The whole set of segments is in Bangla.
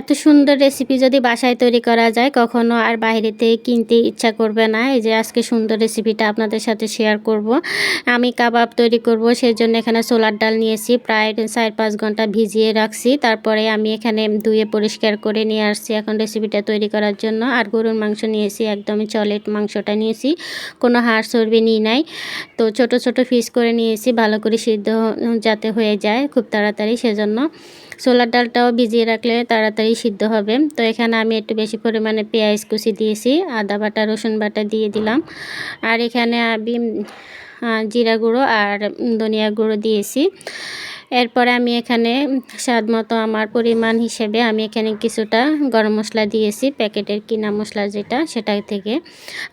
এত সুন্দর রেসিপি যদি বাসায় তৈরি করা যায়, কখনো আর বাইরেতে কিনতে ইচ্ছা করবে না। এই যে আজকে সুন্দর রেসিপিটা আপনাদের সাথে শেয়ার করব। আমি কাবাব তৈরি করব সেই জন্য এখানে সোলার ডাল নিয়েছি, প্রায় চার পাঁচ ঘণ্টা ভিজিয়ে রাখছি। তারপরে আমি এখানে ধুয়ে পরিষ্কার করে নিয়ে আসছি এখন রেসিপিটা তৈরি করার জন্য। আর গরুর মাংস নিয়েছি, একদমই চলেট মাংসটা নিয়েছি। কোনো হাড় চর্বি নিই নাই। তো ছোট ছোট ফিস করে নিয়েছি, ভালো করে সিদ্ধ যাতে হয়ে যায় খুব তাড়াতাড়ি, সেজন্য। ছোলার ডালটাও ভিজিয়ে রাখলে তাড়াতাড়ি সিদ্ধ হবে। তো এখানে আমি একটু বেশি পরিমাণে পেঁয়াজ কুচি দিয়েছি, আদা বাটা, রসুন বাটা দিয়ে দিলাম। আর এখানে আমি জিরা গুঁড়ো আর ধনিয়া গুঁড়ো দিয়েছি। এরপরে আমি এখানে স্বাদ মতো আমার পরিমাণ হিসেবে আমি এখানে কিছুটা গরম মশলা দিয়েছি, প্যাকেটের কিনা মশলা যেটা, সেটা থেকে।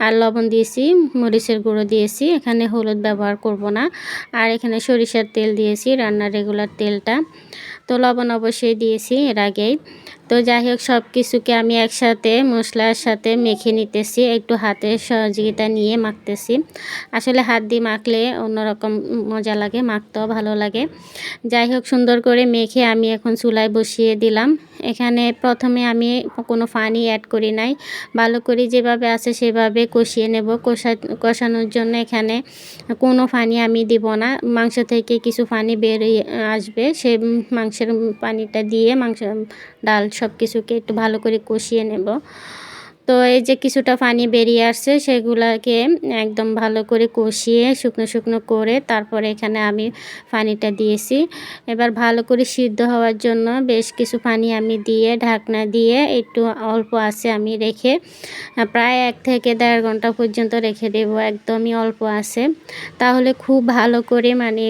আর লবণ দিয়েছি, মরিচের গুঁড়ো দিয়েছি, এখানে হলুদ ব্যবহার করব না। আর এখানে সরিষার তেল দিয়েছি, রান্নার রেগুলার তেলটা। তো লবণ অবশ্যই দিয়েছি এর আগেই। তো যাই হোক সব কিছুকে আমি একসাথে মশলার সাথে মেখে নিতেছি, একটু হাতের সহযোগিতা নিয়ে মাখতেছি। আসলে হাত দিয়ে মাখলে অন্যরকম মজা লাগে, মাখতেও ভালো লাগে। যাই হোক, সুন্দর করে মেখে আমি এখন চুলায় বসিয়ে দিলাম। এখানে প্রথমে আমি কোনো পানি অ্যাড করি নাই। ভালো করে যেভাবে আছে সেভাবে কষিয়ে নেব। কষা, কষানোর জন্য এখানে কোনো পানি আমি দিব না। মাংস থেকে কিছু পানি বেরিয়ে আসবে, সে মাংসের পানিটা দিয়ে মাংস, ডাল সব কিছুকে একটু ভালো করে কষিয়ে নেব। তো এই যে কিছুটা পানি বেরিয়ে আসছে, সেগুলাকে একদম ভালো করে কষিয়ে শুকনো শুকনো করে তারপরে এখানে আমি পানিটা দিয়েছি। এবার ভালো করে সিদ্ধ হওয়ার জন্য বেশ কিছু পানি আমি দিয়ে, ঢাকনা দিয়ে একটু অল্প আছে আমি রেখে, প্রায় এক থেকে দেড় ঘণ্টা পর্যন্ত রেখে দেব, একদমই অল্প আছে। তাহলে খুব ভালো করে মানে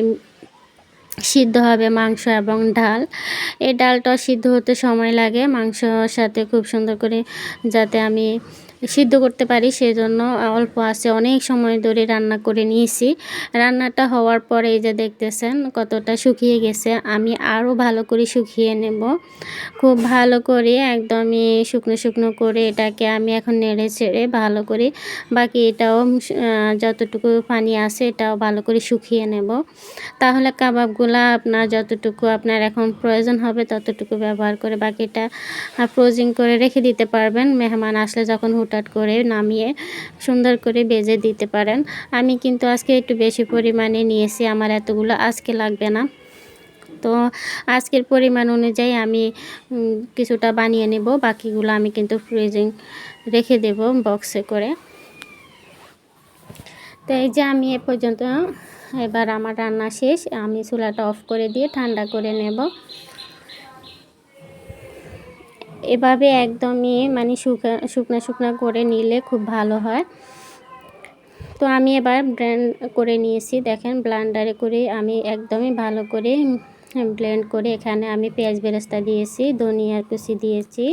সিদ্ধ হবে মাংস এবং ডাল। এই ডালটা সিদ্ধ হতে সময় লাগে। মাংসর সাথে খুব সুন্দর করে যাতে আমি সিদ্ধ করতে পারি, সেজন্য অল্প আছে। অনেক সময় ধরে রান্না করে নিয়েছি। রান্নাটা হওয়ার পরে এই যে দেখতেছেন, কতটা শুকিয়ে গেছে। আমি আরও ভালো করে শুকিয়ে নেব। খুব ভালো করে একদমই শুকনো শুকনো করে এটাকে আমি এখন নেড়ে ছেড়ে ভালো করে বাকি এটাও যতটুকু পানি আছে এটাও ভালো করে শুকিয়ে নেব। তাহলে কাবাবগুলা আপনার যতটুকু আপনার এখন প্রয়োজন হবে ততটুকু ব্যবহার করে বাকিটা ফ্রোজিং করে রেখে দিতে পারবেন। মেহমান আসলে যখন হুটহাট করে নামিয়ে সুন্দর করে বেজে দিতে পারেন। আমি কিন্তু আজকে একটু বেশি পরিমাণে নিয়েছি, আমার এতগুলো আজকে লাগবে না। তো আজকের পরিমাণ অনুযায়ী আমি কিছুটা বানিয়ে নেব, বাকিগুলো আমি কিন্তু ফ্রিজিং রেখে দেব বক্সে করে। তো এই যে আমি এ পর্যন্ত, এবার আমার রান্না শেষ, আমি চুলাটা অফ করে দিয়ে ঠান্ডা করে নেব। এভাবে একদমই মানে শুকা, শুকনা শুকনা করে নিলে খুব ভালো হয়। তো আমি এবার ব্লেন্ড করে নিয়েছি। দেখেন ব্লান্ডারে করে আমি একদমই ভালো করে ব্লেন্ড করে এখানে আমি পেঁয়াজ বেরেস্তা দিয়েছি ধনিয়া কুচি দিয়েছি।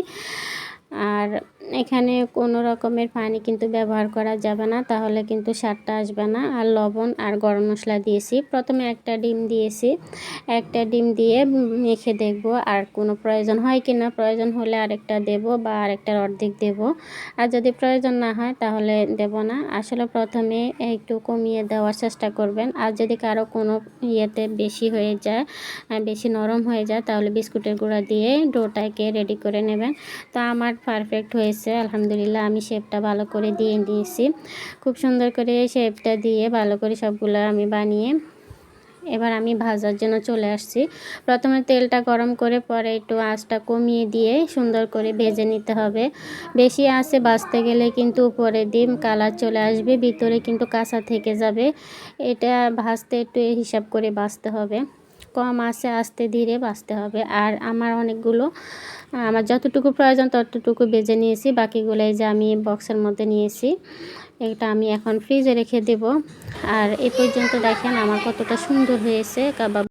আর এখানে কোনো রকমের পানি কিন্তু ব্যবহার করা যাবে না, তাহলে কিন্তু স্বাদটা আসবে না। আর লবণ আর গরম মশলা দিয়েছি। প্রথমে একটা ডিম দিয়েছি। একটা ডিম দিয়ে মেখে দেখব আর কোনো প্রয়োজন হয় কি না। প্রয়োজন হলে আরেকটা দেব বা আরেকটার অর্ধেক দেব। আর যদি প্রয়োজন না হয় তাহলে দেব না। আসলে প্রথমে একটু কমিয়ে দেওয়ার চেষ্টা করবেন। আর যদি কারও কোনো ইয়েতে বেশি হয়ে যায় বেশি নরম হয়ে যায়, তাহলে বিস্কুটের গুঁড়া দিয়ে ডোটাকে রেডি করে নেবেন। তো আমার পারফেক্ট হয়েছে। হয়েছে, আলহামদুলিল্লাহ। আমি শেপটা ভালো করে দিয়ে দিয়েছি খুব সুন্দর করে শেপটা দিয়ে ভালো করে সবগুলো আমি বানিয়ে এবার আমি ভাজার জন্য চলে আসছি। প্রথমে তেলটা গরম করে পরে একটু আঁচটা কমিয়ে দিয়ে সুন্দর করে ভেজে নিতে হবে। বেশি আঁচে বাঁচতে গেলে কিন্তু উপরে ডিম কালার চলে আসবে, ভিতরে কিন্তু কাঁচা থেকে যাবে। এটা ভাজতে একটু হিসাব করে বাঁচতে হবে। কম আছে, আস্তে ধীরে বাঁচতে হবে। আর আমার অনেকগুলো, আমার যতটুকু প্রয়োজন ততটুকু বেজে নিয়েছি। বাকিগুলো যে আমি বক্সের মধ্যে নিয়েছি, এটা আমি এখন ফ্রিজে রেখে দেব। আর এ পর্যন্ত দেখেন আমার কতটা সুন্দর হয়েছে, কাবাব